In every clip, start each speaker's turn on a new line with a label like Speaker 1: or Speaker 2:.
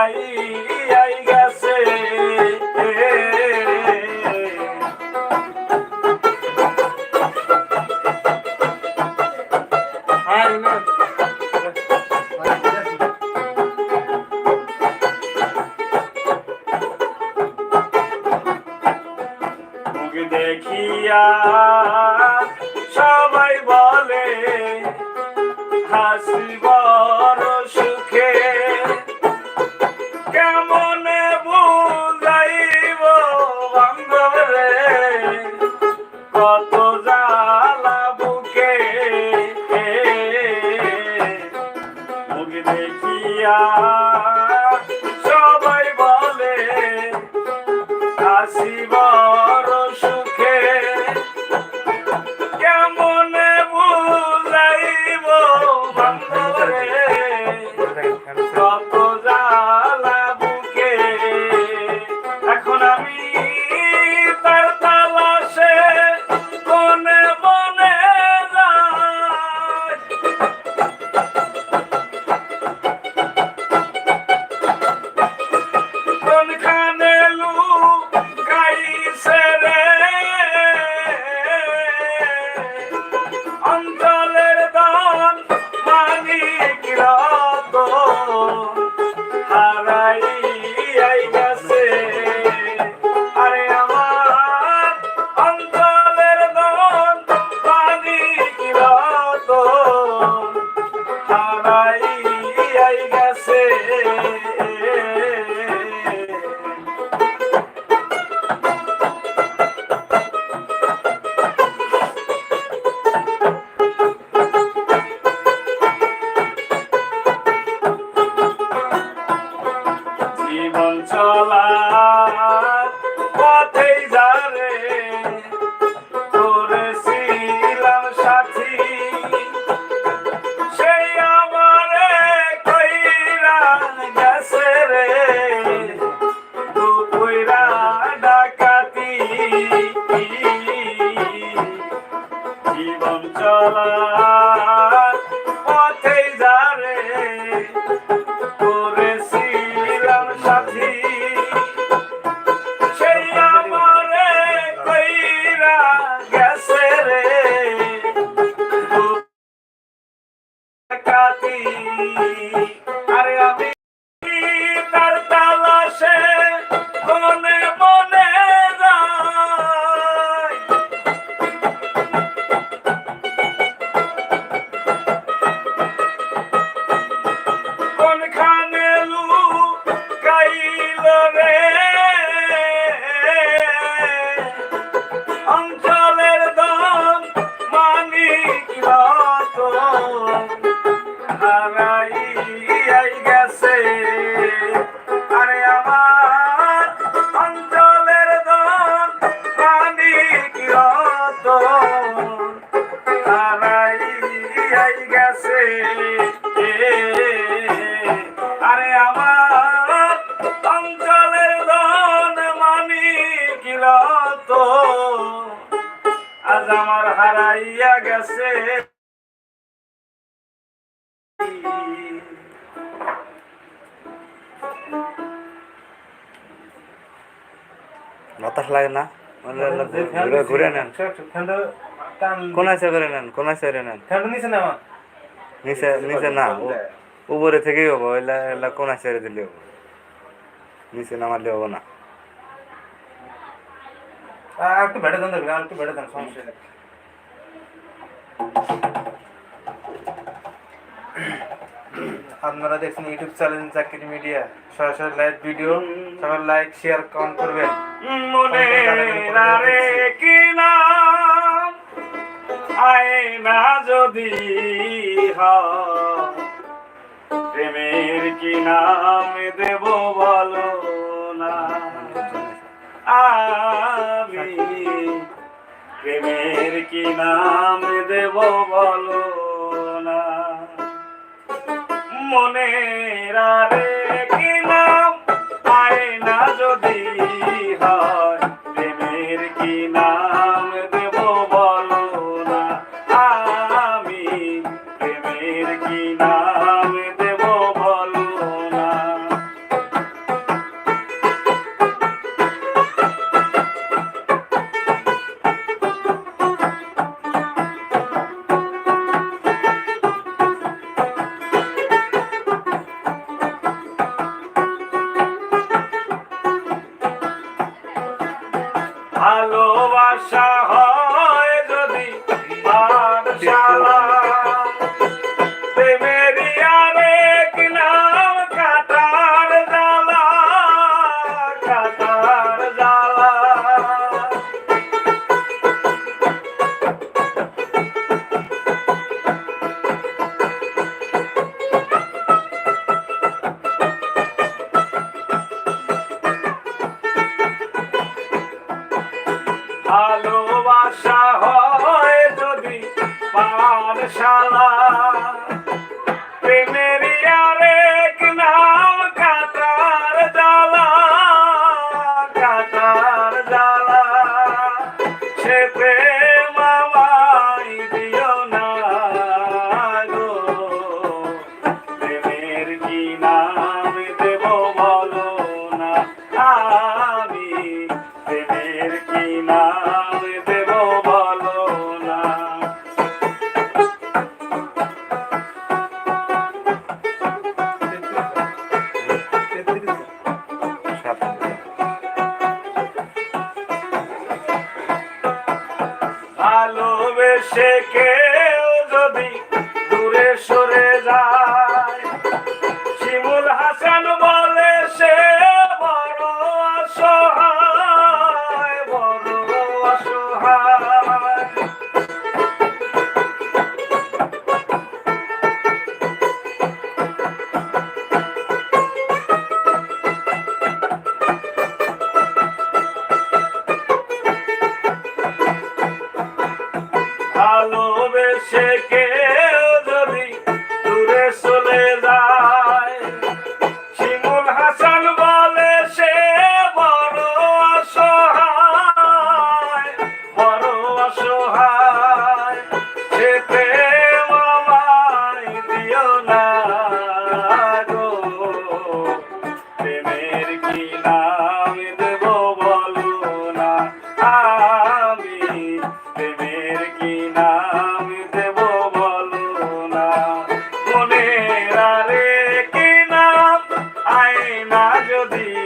Speaker 1: বাড়ি
Speaker 2: la লাগে না। মানে ঘুরে ঘুরে নেন। কোন আছে করে নেন কোন আছে করে নেন নিচে নিচে না উপরে থেকেই হব এলা এলা কোন আছে দিলে হব। নিচে নামালে হব না।
Speaker 3: একটু বেড়ে দেন একটু বেড়ে দেন সমস্যা নেই। আপনারা দেখছেন ইউটিউব চ্যানেল চাকরি মিডিয়া। সরাসরি লাইভ ভিডিও সবাই লাইক শেয়ার কমেন্ট করবেন।
Speaker 1: মনে রে কি নাম আয়না যদি প্রেমের কি নাম দেব বলো না? আমি প্রেমের কি নাম দেব বলো মনে রে কি যদি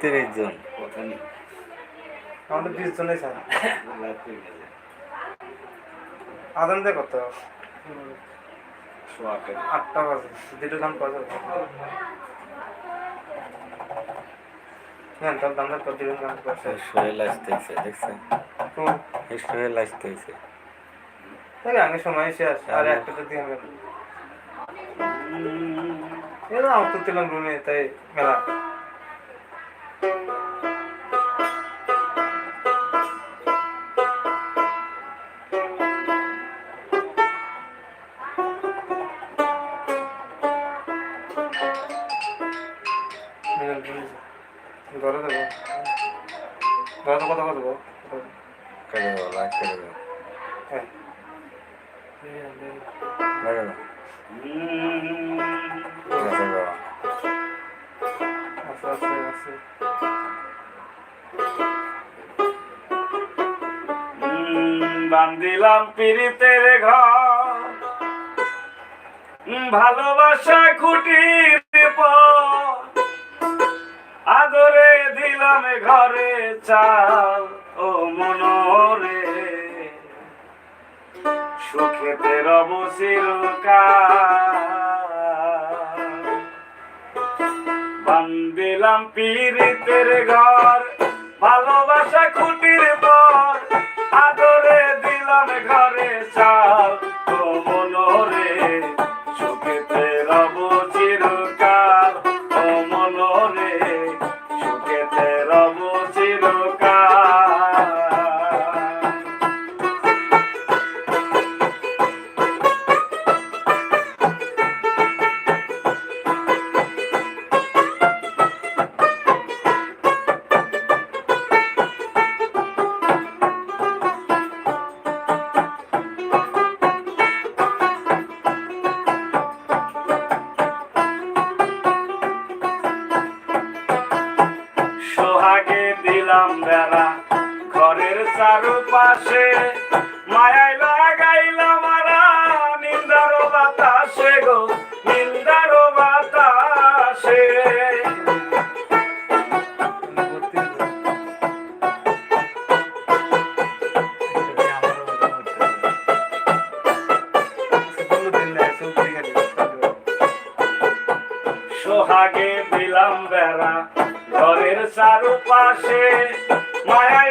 Speaker 2: তিরিশ জন
Speaker 3: আমাদের বিশ জনে স্যার আদান দেয় কত? আটটা বাজে। দুটো দাম কত? না তোর দামটা তোর দিবেন দাম করছে
Speaker 2: শরীর লাগতেছে দেখছেন
Speaker 3: শরীর লাগতেছে সময় শেষ আর একটা যদি হবে এরা দিলাম রুমে তাই মেলা। Okay.
Speaker 1: দিলাম পিড়িতের ঘর। ভালোবাসা কুটির আদরে দিলাম ঘরে চাল ও মনোরে সুখেতে রব বান্দিলাম পীড়িতের ঘর ভালোবাসা খুঁটির পর আদরে দিলাম ঘরে দিলাম বেড়া ঘরের চারুপাশে মায়াই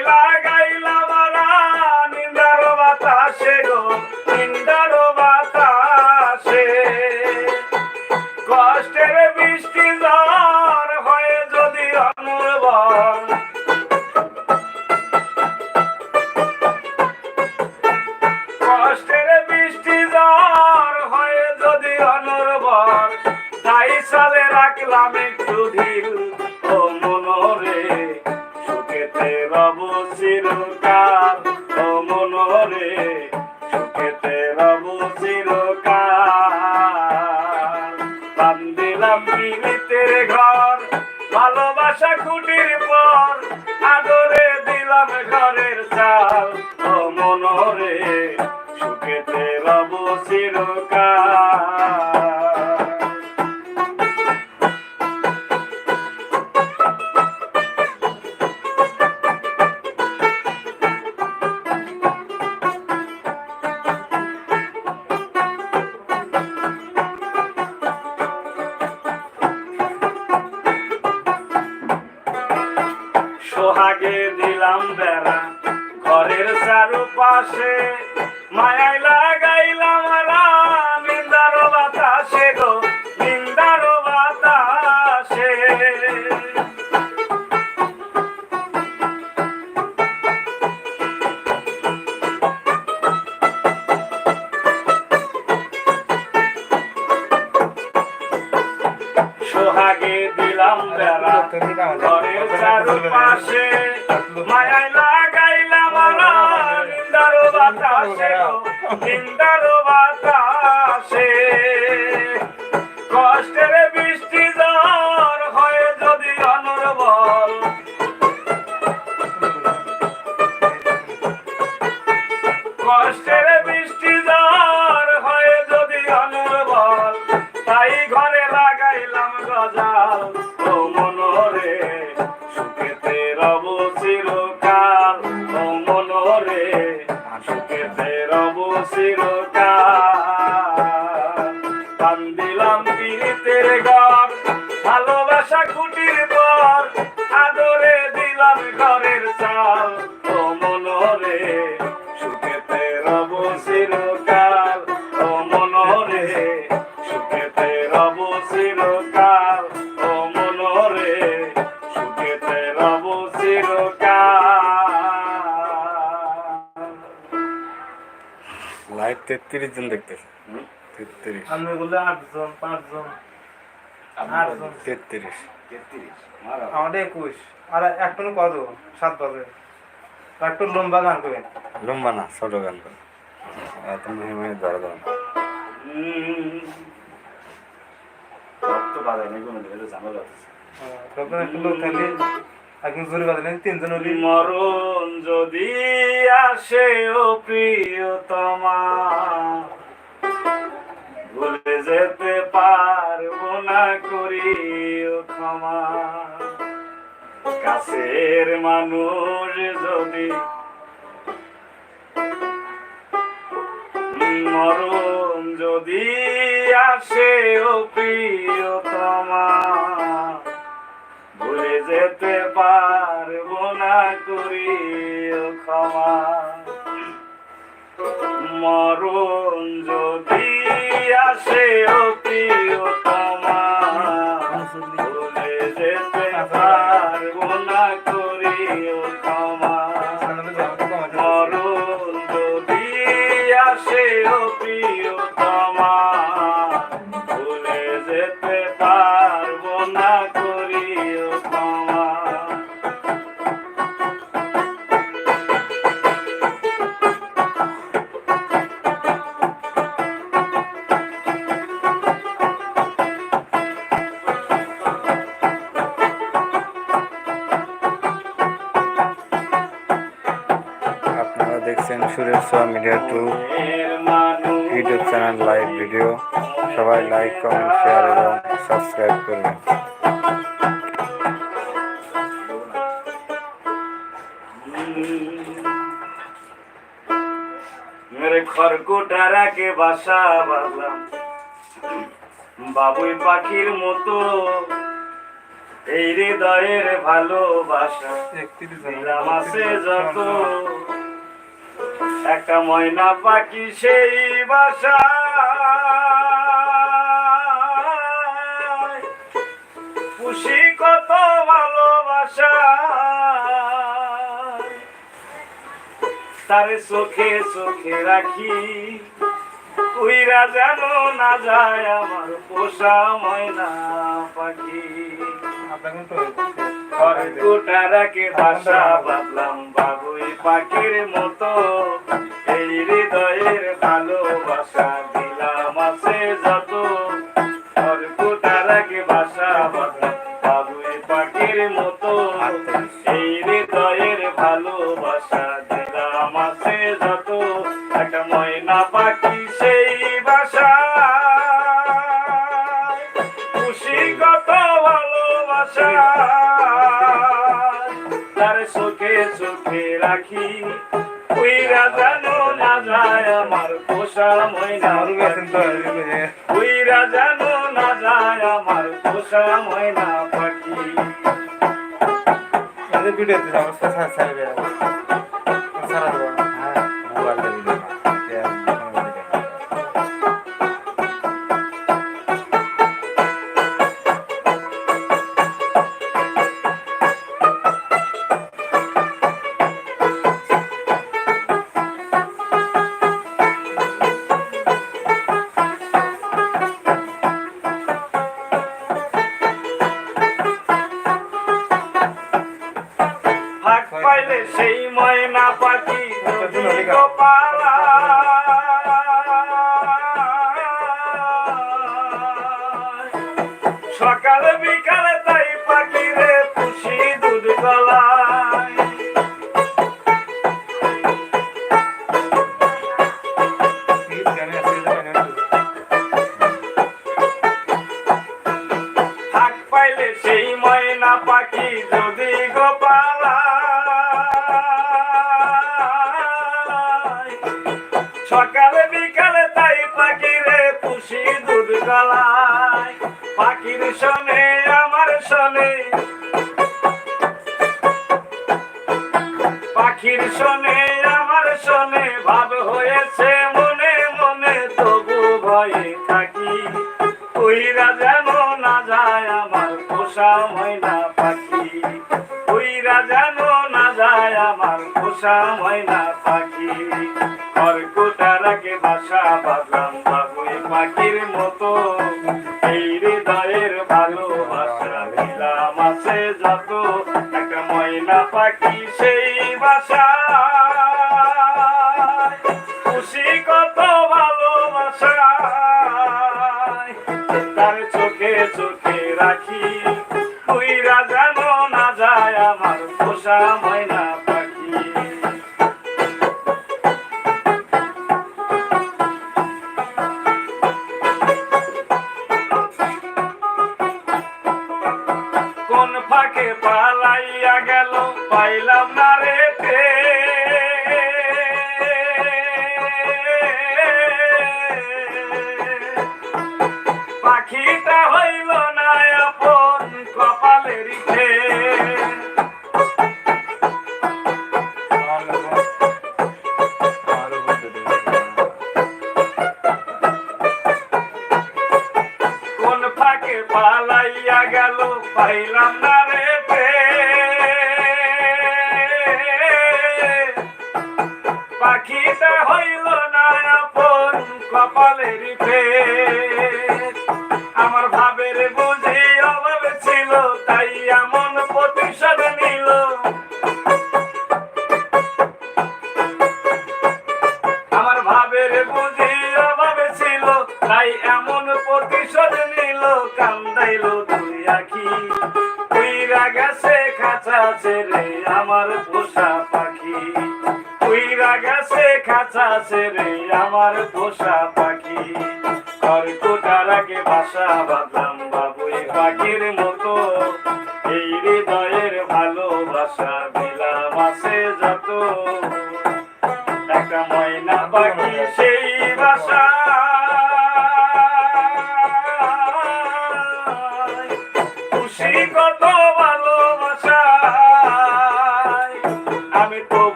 Speaker 1: চিরকাল ও মনরে ঘরের পাশে মায়াই নিন্দার বাতাসে কষ্টের বৃষ্টি ঝড় হয়ে যদি অনর্বল কষ্টের বৃষ্টি ঝড় হয়ে যদি অনর্বল তাই ঘরে লাগাইলাম গজাল
Speaker 2: লাইভ তেত্রিশ জন দেখতেছে। তেত্রিশ।
Speaker 3: আমি বললে আটজন পাঁচজন আটজন
Speaker 2: তেত্রিশ।
Speaker 3: আমাদের একুশ। আর একটু কত? সাত বাজে। একটু লম্বা গান করবেন
Speaker 2: লম্বা না ছোট গান করে এত মেহমানি ধরা দাও
Speaker 1: রক্ত বাজায় না কোনো ঝামেলা আছে
Speaker 3: তখন একটু লোক থাকলে একদিন জোরে বাজলেন তিনজন ওলি
Speaker 1: মরণ যদি আসে ও প্রিয়তমা, ভুলে যেতে পারব না করি ক্ষমা। কাছের মানুষ যদি মরণ যদি আসে ও প্রিয়তমা পারব না করি ক্ষমা। মরণ যদি আসে অতি প্রিয়তমা
Speaker 2: দেখছেন Suresh media two YouTube channel live video. সবাই লাইক কমেন্ট শেয়ার এবং সাবস্ক্রাইব করবেন।
Speaker 1: মেরে বাসা বাঁধলাম বাবুই পাখির মতো এই হৃদয়ের ভালোবাসা। আছে যত। একটা ময়না পাখি সেই বাসা। খুশি কত ভালোবাসা। তারে চোখে চোখে রাখি উইরা যেন না যায় আমার পোষা ময়না পাখি। গোটারাকে ভাষা বাদলাম। বাবুই পাখির মতো। এই হৃদয়ের ভালোবাসা দিলাম আছে যত। বাদলাম বাবুই পাখির মতো। এই হৃদয়ের ভালোবাসা দিলাম আছে যত। একটা ময়না পাখি সেই বাসা খুশি কত ভালোবাসা। তার চোখে চোখে রাখি। উইরা জানো না যায় আমার পোষা ময়না। উইরা জানো না যায় আমার পোষা ময়না পাখি।
Speaker 3: ভিডিওতে আমার
Speaker 1: সেই ময়না পাখি যদি পাখির শোনে, আমার শোনে, ভাব হয়েছে মনে মনে, তবু ভয়ে থাকি। কইরা যেন না যায় আমার পোষা ময়না পাখি। কইরা যেন না যায় আমার পোষা ময়না পাখি। খড়কুটারাকে বাসা বাঁধলাম বাবুই পাখির মতো। একটা পাখি সেই বাসা খুশি কত ভালোবাসা তার চোখে চোখে রাখি তুই রাজানো না যায় আমার পাইলাম না পাখিটা হইল না আপন কপালের ফের। খাঁচা ছেড়ে আমার পোষা পাখি। খড়কুটার আগে বাসা বাঁধলাম বাবুই পাখির মতো। এই হৃদয়ের ভালোবাসা দিলাম আছে যত। একটা ময়না পাখি সেই বাসা। কত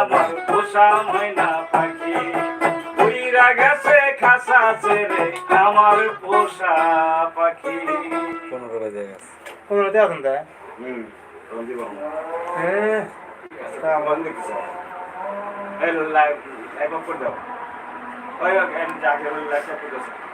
Speaker 1: আমার পোষা ময়না পাখি। উইরা গেছে খাসা ছেড়ে আমার পোষা পাখি।
Speaker 2: কোন করে
Speaker 1: হুম
Speaker 3: হ্যাঁ তা
Speaker 1: বন্ধ কিছু এই লাইভ লাইভ করে দাও। ওই আমি যাকে লাইভ করে দাও